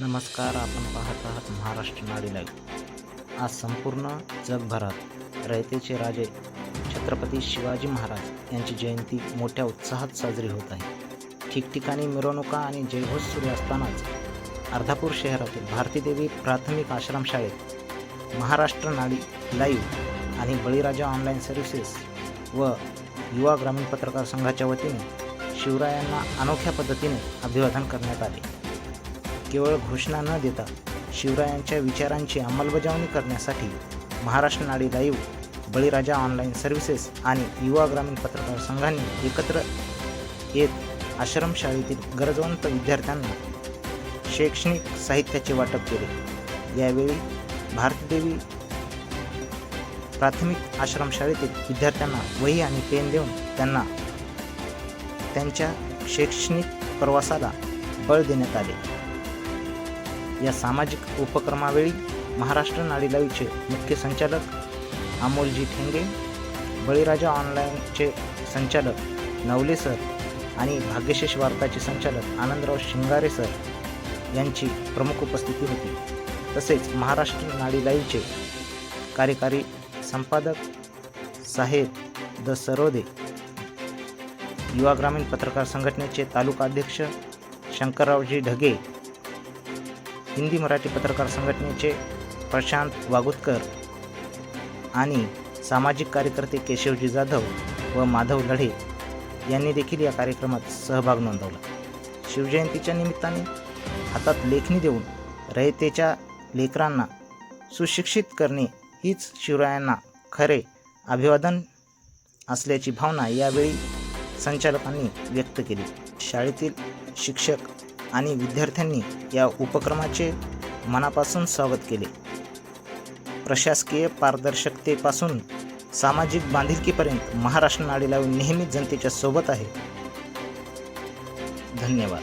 नमस्कार आपण पाहत आहात महाराष्ट्र नाडी लाईव्ह. आज संपूर्ण जगभरात रयतेचे राजे छत्रपती शिवाजी महाराज यांची जयंती मोठ्या उत्साहात साजरी होत आहे. ठिकठिकाणी मिरवणुका आणि जयघोष सुरू असतानाच अर्धापूर शहरातील भारतीदेवी प्राथमिक आश्रमशाळेत महाराष्ट्र नाडी लाईव्ह आणि बळीराजा ऑनलाईन सर्व्हिसेस व युवा ग्रामीण पत्रकार संघाच्या वतीने शिवरायांना अनोख्या पद्धतीने अभिवादन करण्यात आले. केवळ घोषणा न देता शिवरायांच्या विचारांची अंमलबजावणी करण्यासाठी महाराष्ट्र नाडी लाईव्ह बळीराजा ऑनलाईन सर्व्हिसेस आणि युवा ग्रामीण पत्रकार संघांनी एकत्र येत आश्रमशाळेतील गरजवंत विद्यार्थ्यांना शैक्षणिक साहित्याचे वाटप केले. यावेळी भारतदेवी प्राथमिक आश्रमशाळेतील विद्यार्थ्यांना वही आणि पेन देऊन त्यांना त्यांच्या शैक्षणिक प्रवासाला बळ देण्यात आले. या सामाजिक उपक्रमावेळी महाराष्ट्र नाडी लाईव्हचे मुख्य संचालक अमोलजी ठेंगे बळीराजा ऑनलाईनचे संचालक नवले सर आणि भाग्यशेष वार्ताचे संचालक आनंदराव शिंगारे सर यांची प्रमुख उपस्थिती होती. तसेच महाराष्ट्र नाडी लाईव्हचे कार्यकारी संपादक साहेब द सरोदे युवा ग्रामीण पत्रकार संघटनेचे तालुका अध्यक्ष शंकररावजी ढगे हिंदी मराठी पत्रकार संघटनेचे प्रशांत वागुतकर आणि सामाजिक कार्यकर्ते केशवजी जाधव व माधव लढे यांनी देखील या कार्यक्रमात सहभाग नोंदवला. शिवजयंतीच्या निमित्ताने हातात लेखणी देऊन रयतेच्या लेकरांना सुशिक्षित करणे हीच शिवरायांना खरे अभिवादन असल्याची भावना यावेळी संचालकांनी व्यक्त केली. शाळेतील शिक्षक आणि विद्यार्थ्यांनी या उपक्रमाचे मनापासून स्वागत केले. प्रशासकीय पारदर्शकतेपासून सामाजिक बांधिलकीपर्यंत महाराष्ट्र नाडीला नेहमीच जनतेच्या सोबत आहे. धन्यवाद.